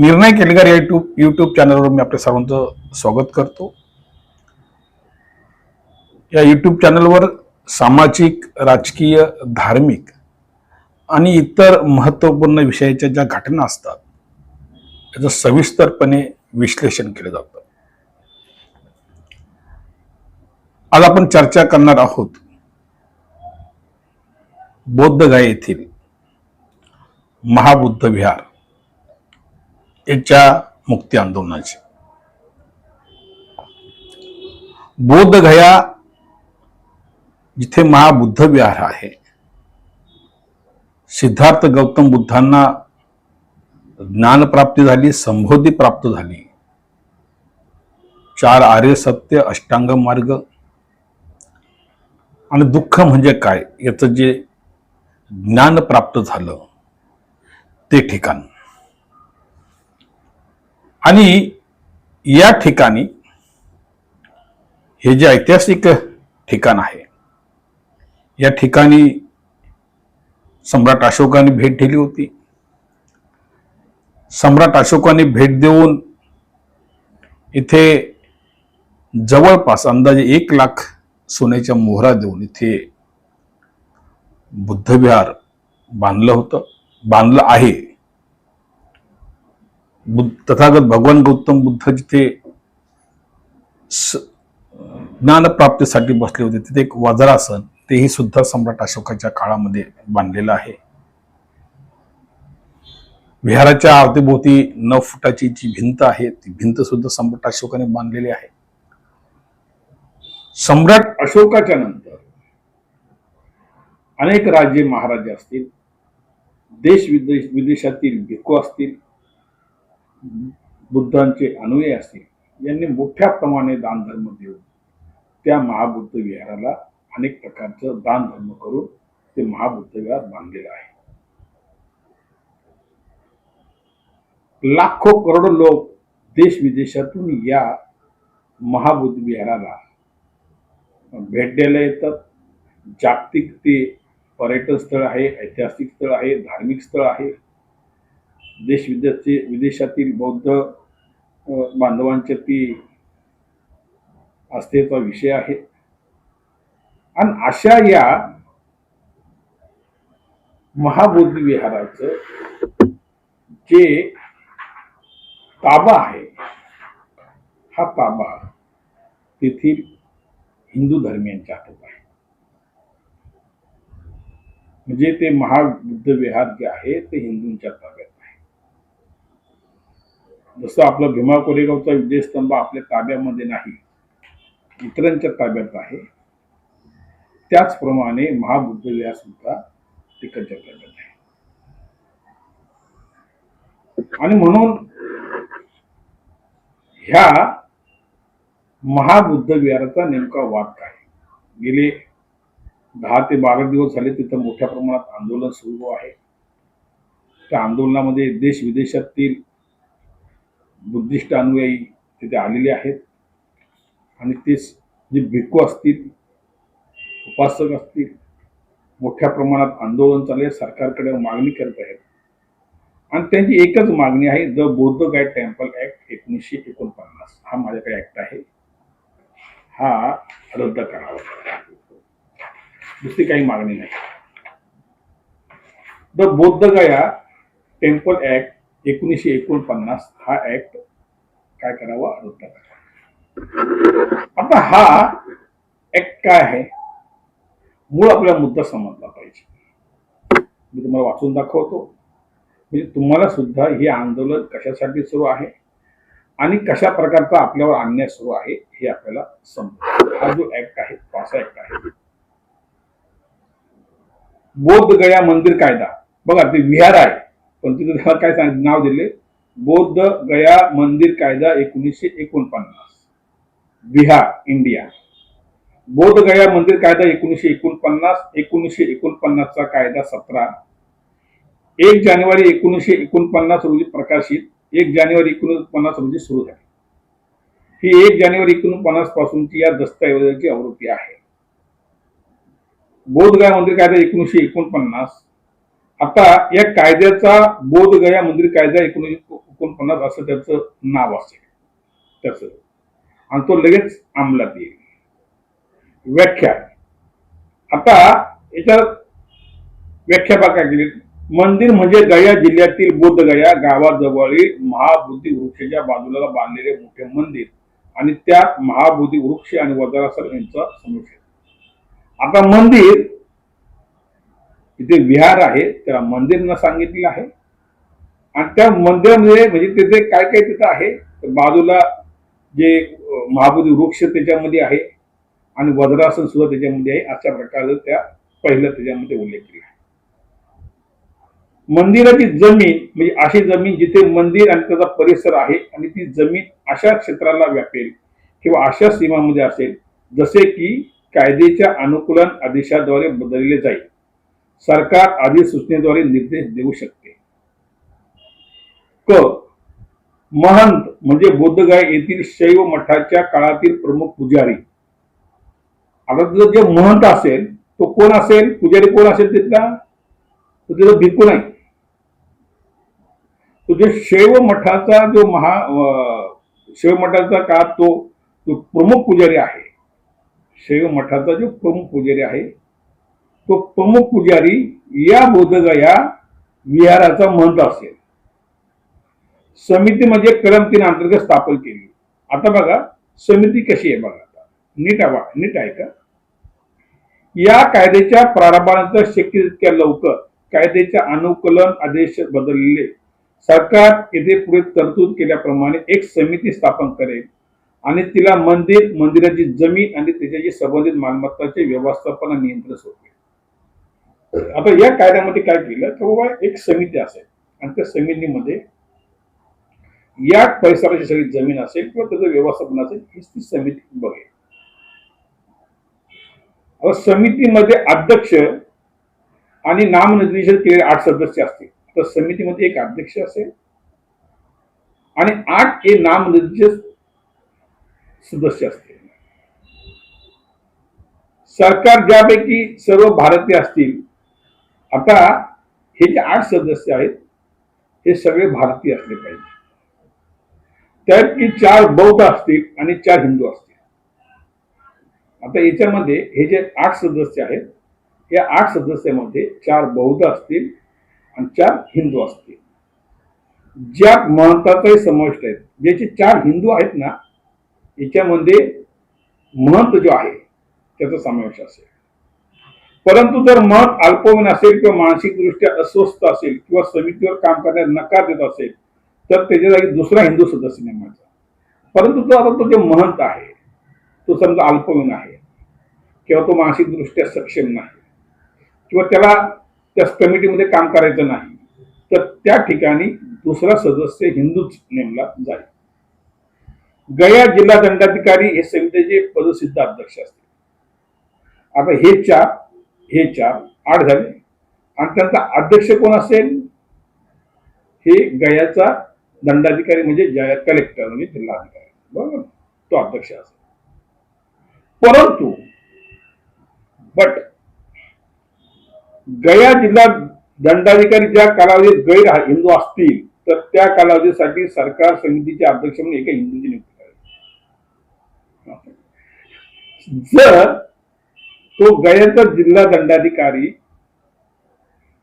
निर्णय केलगार या YouTube YouTube चॅनलवर मी आपल्या सर्वांचं स्वागत करतो. या यूट्यूब चॅनलवर सामाजिक राजकीय धार्मिक आणि इतर महत्त्वपूर्ण विषयाच्या ज्या घटना असतात त्याचं सविस्तरपणे विश्लेषण केलं जातं. आज आपण चर्चा करणार आहोत बौद्धगाय येथील महाबुद्ध विहार. याच्या मुक्ती आंदोलनाची. बोधगया जिथे महाबुद्ध विहार आहे सिद्धार्थ गौतम बुद्धांना ज्ञानप्राप्ती झाली संबोधी प्राप्त झाली. चार आर्य सत्य अष्टांग मार्ग. आणि दुःख म्हणजे काय? याचं जे ज्ञान प्राप्त झालं ते ठिकाण. आणि या ठिकाणी हे जे ऐतिहासिक ठिकाण आहे या ठिकाणी सम्राट अशोकाने भेट दिली होती. सम्राट अशोकाने भेट देऊन इथे जवळपास अंदाजे एक लाख सोन्याच्या मोहरा देऊन इथे बुद्धविहार बांधलं होतं बांधलं आहे. बुद्ध तथागत भगवान गौतम बुद्ध जिथे ज्ञानप्राप्तीसाठी बसले होते तिथे एक वज्रासन तेही सुद्धा सम्राट अशोकाच्या काळामध्ये बांधलेलं आहे. विहाराच्या अवतीभोवती नऊ फुटाची जी भिंत आहे ती भिंत सुद्धा सम्राट अशोकाने बांधलेली आहे. सम्राट अशोकाच्या नंतर अनेक राजे महाराजे असतील देश विदेश विदेशातील भिक्खू असतील बुद्धांचे अनुयायी असतील यांनी मोठ्या प्रमाणे दानधर्म देऊन त्या महाबुद्ध विहाराला अनेक प्रकारचं दानधर्म करून ते महाबुद्ध विहार बांधलेलं आहे. लाखो करोडो लोक देश विदेशातून या महाबुद्ध विहाराला भेट द्यायला येतात. जागतिक ते पर्यटन स्थळ आहे ऐतिहासिक स्थळ आहे धार्मिक स्थळ आहे. देश विदेशचे विदेशातील बौद्ध बांधवांच्या ती आस्थेचा विषय आहे. आणि अशा या महाबौद्ध विहाराचं जे ताबा आहे हा ताबा तेथील हिंदू धर्मियांच्या हातात आहे. म्हणजे ते महाबुद्ध विहार जे आहे ते हिंदूंच्या ताब्यात जसं आपला भीमा कोरेगावचा विजयस्तंभ आपल्या ताब्यामध्ये नाही इतरांच्या ताब्यात आहे त्याचप्रमाणे महाबुद्ध विहार सुद्धा तिकडच्या ताब्यात आहे. आणि म्हणून ह्या महाबुद्ध विहाराचा नेमका वाद काय? गेले दहा ते बारा दिवस झाले तिथं मोठ्या प्रमाणात आंदोलन सुरू आहे. त्या आंदोलनामध्ये देश विदेशातील बुद्धिस्ट अनुयायी तिथे आलेले आहेत. आणि ते जे भिक्खू असतील उपासक असतील मोठ्या प्रमाणात आंदोलन चालू आहे सरकारकडे मागणी करत आहेत. आणि त्यांची एकच मागणी आहे द बौद्ध गाईड टेम्पल ऍक्ट एकोणीसशे एकोणपन्नास. हा माझ्याकडे ऍक्ट आहे. हा रद्द करावा. दुसरी काही मागणी नाही. द बौद्ध गया टेम्पल ऍक्ट एकोणीसशे एकोणपन्नास हा ऍक्ट काय करावं? रद्द आता हा एक काय आहे? मूळ आपला मुद्दा समजला पाहिजे. मी तुम्हाला वाचून दाखवतो. म्हणजे तुम्हाला सुद्धा हे आंदोलन कशासाठी सुरू आहे? आणि कशा प्रकारचा आपल्यावर अन्याय सुरू आहे हे आपल्याला समजेल हा जो ऍक्ट आहे पासा असा ऍक्ट आहे. बोध गया मंदिर कायदा. बघा ते विहार आहे. पण तिथे त्याला काय सांग नाव दिले? बौद्ध गया मंदिर कायदा एकोणीसशे एकोणपन्नास. बिहार इंडिया. बौद्ध गया मंदिर कायदा एकोणीसशे एकोणपन्नास एकोणीसशे एकोणपन्नासचा कायदा सतरा. एक जानेवारी एकोणीसशे एकोणपन्नास रोजी प्रकाशित एक जानेवारी एकोणपन्नास रोजी सुरू झाली. ही एक जानेवारी एकोणपन्नास पासूनची या दस्तऐवजाची आवृत्ती आहे. बोधगया मंदिर कायदा एकोणीसशे एकोणपन्नास. आता या कायद्याचा बोधगया मंदिर कायदा एकोणीसशे एकोणपन्नास असं त्याचं नाव असेल. त्याचं. आणि तो लगेच अंमलात येईल. व्याख्या. आता याच्यात व्याख्या बघा केली मंदिर म्हणजे गया जिल्ह्यातील बोधगया गावाजवळील महाबुद्धी वृक्षाच्या बाजूला बांधलेले मोठे मंदिर आणि त्यात महाबोधी वृक्ष आणि वजारासर यांचा समावेश आहे. आता मंदिर इथे विहार आहे त्याला मंदिर न सांगितलेलं आहे. आणि त्या मंदिरामध्ये म्हणजे तिथे काय काय तिथं आहे? तर बाजूला जे अं, महाबोधी वृक्ष त्याच्यामध्ये आहे आणि वज्रासन सुद्धा त्याच्यामध्ये आहे अशा प्रकारे त्या पहिलं त्याच्यामध्ये उल्लेख केला आहे. मंदिराची जमीन म्हणजे अशी जमीन जिथे मंदिर आणि त्याचा परिसर आहे आणि ती जमीन अशा क्षेत्राला व्यापेल किंवा अशा सीमामध्ये असेल जसे की कायद्याच्या अनुकूलन आदेशाद्वारे बदलले जाईल. सरकार अधिसूचनेद्वारे निर्देश देऊ शकते. क. महंत म्हणजे बोधगाय येथील शैव मठाच्या काळातील प्रमुख पुजारी. आता तुझं जे महंत असेल तो कोण असेल? पुजारी कोण असेल तिथला? तो तिथं भिक्खू नाही. तो जे शैव मठाचा जो महा शैव मठाचा काळात तो जो प्रमुख पुजारी आहे. शैव मठाचा जो प्रमुख पुजारी आहे तो प्रमुख पुजारी या बोधगया विहाराचा महंत असेल. समिती म्हणजे कलम तीन अंतर्गत स्थापन केली. आता बघा समिती कशी आहे बघा. आता नीट आहे नीट आहे का? या कायद्याच्या प्रारंभानंतर शक्य तितक्या लवकर कायद्याच्या अनुकूलन आदेश बदललेले सरकार येथे पुढे तरतूद केल्याप्रमाणे एक समिती स्थापन करेल आणि तिला मंदिर मंदिराची जमीन आणि त्याच्याशी संबंधित मालमत्ताचे व्यवस्थापन आणि नियंत्रण सोडले आता या कायद्यामध्ये काय केलं? तर बाबा एक समिती असेल आणि त्या समितीमध्ये या परिसराची सगळी जमीन असेल किंवा त्याचं व्यवस्थापन असेल हीच ती समिती बघेल. आता समितीमध्ये अध्यक्ष आणि नामनिर्देशन केलेले आठ सदस्य असतील. तर समितीमध्ये एक अध्यक्ष असेल आणि आठ हे नामनिर्देशित सदस्य असतील. सरकार ज्यापैकी सर्व भारतीय असतील आता हे जे आठ सदस्य आहेत हे सगळे भारतीय असले पाहिजे. त्यापैकी चार बौद्ध असतील आणि चार हिंदू असतील. आता याच्यामध्ये हे जे आठ सदस्य आहेत या आठ सदस्यामध्ये चार बौद्ध असतील आणि चार हिंदू असतील. ज्या महंताचाही समाविष्ट आहेत ज्याचे चार हिंदू आहेत ना याच्यामध्ये महंत जो आहे त्याचा समावेश असेल. परंतु जर महंत अल्पवयीन असेल किंवा मानसिकदृष्ट्या अस्वस्थ असेल किंवा समितीवर काम करण्यास नकार देत असेल तर त्याच्या जागी दुसरा हिंदू सदस्य नेमायचा परंतु तो आता तो जे महंत आहे तो समजा अल्पवीन आहे किंवा तो मानसिकदृष्ट्या सक्षम नाही किंवा त्याला त्या कमिटीमध्ये काम करायचं नाही तर त्या ठिकाणी दुसरा सदस्य हिंदूच नेमला जाईल. गया जिल्हा दंडाधिकारी हे समितीचे पदसिद्ध अध्यक्ष असतील. आता हे चार हे चार आठ झाले. आणि त्यांचा अध्यक्ष कोण असेल? हे गयाचा दंडाधिकारी म्हणजे जया कलेक्टर म्हणजे जिल्हाधिकारी बरोबर? तो अध्यक्ष असेल. परंतु बट गया जिल्हा दंडाधिकारी ज्या कालावधीत गैर हिंदू असतील तर त्या कालावधीसाठी सरकार समितीचे अध्यक्ष म्हणून एका हिंदूची नियुक्ती करावी. जर तो गयाचा जिल्हा दंडाधिकारी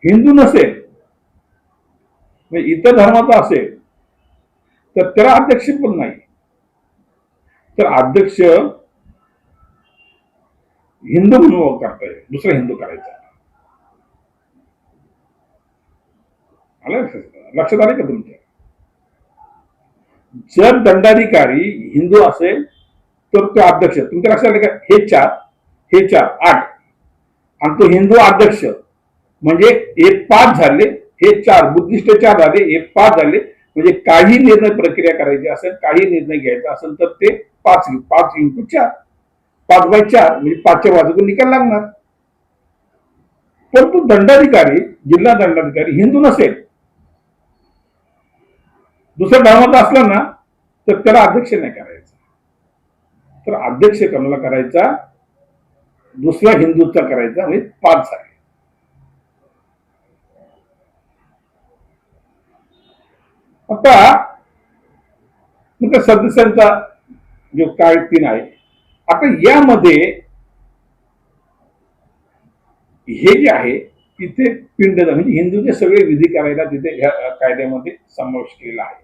हिंदू नसेल म्हणजे इतर धर्माचा असेल तर त्याला अध्यक्ष पण नाही. तर अध्यक्ष हिंदू म्हणून करता येईल दुसरा हिंदू करायचा. लक्षात? आले आलं का तुमच्या जर दंडाधिकारी हिंदू असेल तर तो अध्यक्ष. तुमच्या लक्षात आलं का? हे चार हे चार आठ. आणि तो हिंदू अध्यक्ष. म्हणजे एक पाच झाले हे चार. बुद्धिस्ट चार झाले एक पाच झाले. म्हणजे काही निर्णय प्रक्रिया करायची असेल काही निर्णय घ्यायचा असेल तर ते पाच पाच इंटू चार पाच बाय चार म्हणजे पाचच्या बाजूकडून निकाल लागणार. परंतु दंडाधिकारी जिल्हा दंडाधिकारी हिंदू नसेल. दुसऱ्या धर्माचा असला ना तर त्याला अध्यक्ष नाही करायचा. तर अध्यक्ष कोणाला करायचा? दुसरा हिंदूचा करायचा म्हणजे पाच आहे. आता मग सदस्यांचा जो काळ तीन आहे आता यामध्ये हे जे आहे तिथे पिंडदान म्हणजे हिंदूचे सगळे विधी करायला तिथे ह्या कायद्यामध्ये समावेश केलेला आहे.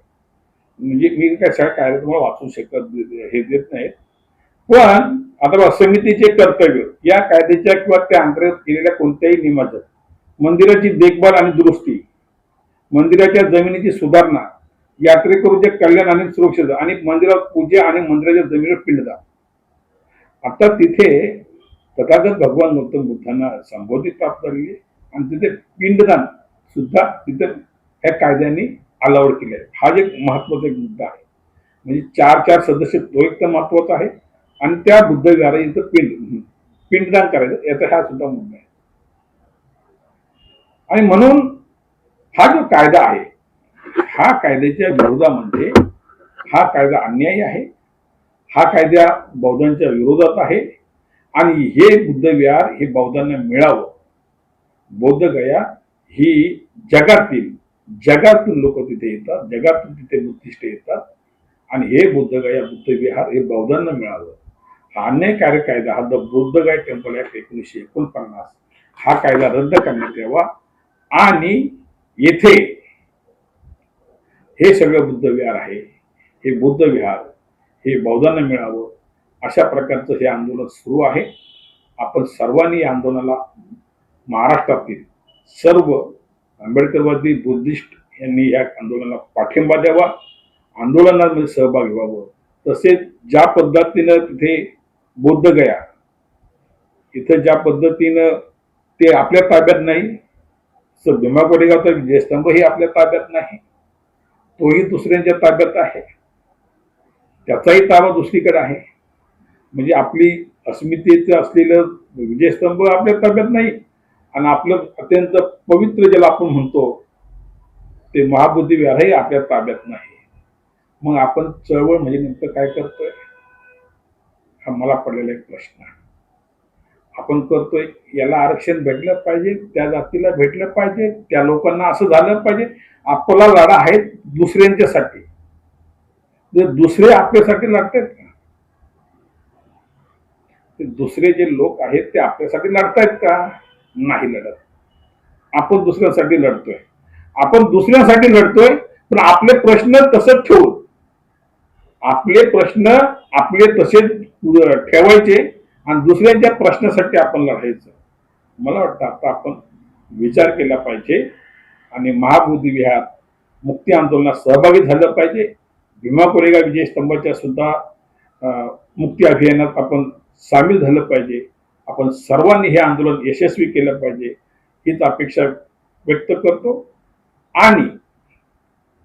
म्हणजे मी काय सगळ्या कायदा तुम्हाला वाचू शकत हे देत नाहीत. पण आता समितीचे कर्तव्य या कायद्याच्या किंवा त्या अंतर्गत केलेल्या कोणत्याही नियमाचं मंदिराची देखभाल आणि दुरुस्ती मंदिराच्या जमिनीची सुधारणा यात्रेकरूचे कल्याण आणि सुरक्षित आणि मंदिरात पूजा आणि मंदिराच्या जमिनीवर पिंडदान. आता तिथे तथागत भगवान गौतम बुद्धांना संबोधित प्राप्त झालेली आणि तिथे पिंडदान सुद्धा तिथे ह्या कायद्याने अलाउड केले आहे हा एक महत्त्वाचा एक मुद्दा आहे. म्हणजे चार चार सदस्य तो एक तर महत्त्वाचा आहे आणि त्या बुद्ध इथं पिंड पिंडदान करायचं याचा हा सुद्धा मुद्दा आहे. आणि म्हणून हा जो कायदा आहे हा कायद्याच्या विरोधामध्ये हा कायदा अन्यायी आहे. हा कायदा बौद्धांच्या विरोधात आहे. आणि हे बुद्धविहार हे बौद्धांना मिळावं. बौद्ध गया ही जगातील जगातून लोक तिथे येतात जगातून तिथे बुद्धिस्ट येतात. आणि हे बुद्धगया बुद्धविहार हे बौद्धांना मिळावं. हा अन्यायकारक कायदा हा द बुद्धगया टेम्पल ऍक्ट एकोणीसशे एकोणपन्नास हा कायदा रद्द करण्यात यावा. आणि येथे हे सगळं बुद्धविहार आहे. हे बुद्ध विहार हे बौद्धांना मिळावं अशा प्रकारचं हे आंदोलन सुरू आहे. आपण सर्वांनी या आंदोलनाला महाराष्ट्रातील सर्व आंबेडकरवादी बुद्धिस्ट यांनी या आंदोलनाला पाठिंबा द्यावा आंदोलनामध्ये सहभागी व्हावं. तसेच ज्या पद्धतीनं तिथे बौद्ध गया इथं ज्या पद्धतीनं ते आपल्या ताब्यात नाही तर भीमा कोरेगावचा विजयस्तंभ ही आपल्या ताब्यात नाही. तोही दुसऱ्यांच्या ताब्यात आहे. त्याचाही ताबा दुसरीकडे आहे. म्हणजे आपली अस्मितेचं असलेलं विजयस्तंभ आपल्या ताब्यात नाही. आणि आपलं अत्यंत पवित्र ज्याला आपण म्हणतो ते महाबुद्धीविहारही आपल्या ताब्यात नाही. मग आपण चळवळ म्हणजे नेमकं काय करतोय? हा मला पडलेला एक प्रश्न आहे. आपण करतोय याला आरक्षण भेटलं पाहिजे त्या जातीला भेटलं पाहिजे त्या लोकांना असं झालं पाहिजे. आपला लढा आहे दुसऱ्यांच्यासाठी. जर दुसरे आपल्यासाठी लढतायत का? दुसरे जे लोक आहेत ते आपल्यासाठी लढतायत का? नाही लढत. आपण दुसऱ्यासाठी लढतोय. आपण दुसऱ्यासाठी लढतोय पण आपले प्रश्न तसंच ठेवू आपले प्रश्न आपले तसेच ठेवायचे आणि दुसऱ्यांच्या प्रश्नासाठी आपण लढायचं. मला वाटतं आता आपण विचार केला पाहिजे आणि महाबोधी विहार मुक्ती आंदोलनात सहभागी झालं पाहिजे. भीमा कोरेगाव विजय स्तंभाच्या सुद्धा मुक्ती अभियानात आपण सामील झालं पाहिजे. आपण सर्वांनी हे आंदोलन यशस्वी केलं पाहिजे हीच अपेक्षा व्यक्त करतो. आणि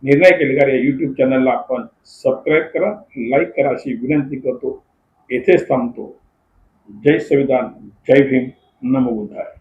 निर्णय केलेगार या यूट्यूब चॅनलला आपण सबस्क्राईब करा लाईक करा अशी विनंती करतो. येथेच थांबतो. जय संविधान जय भीम नमो बुद्धाय.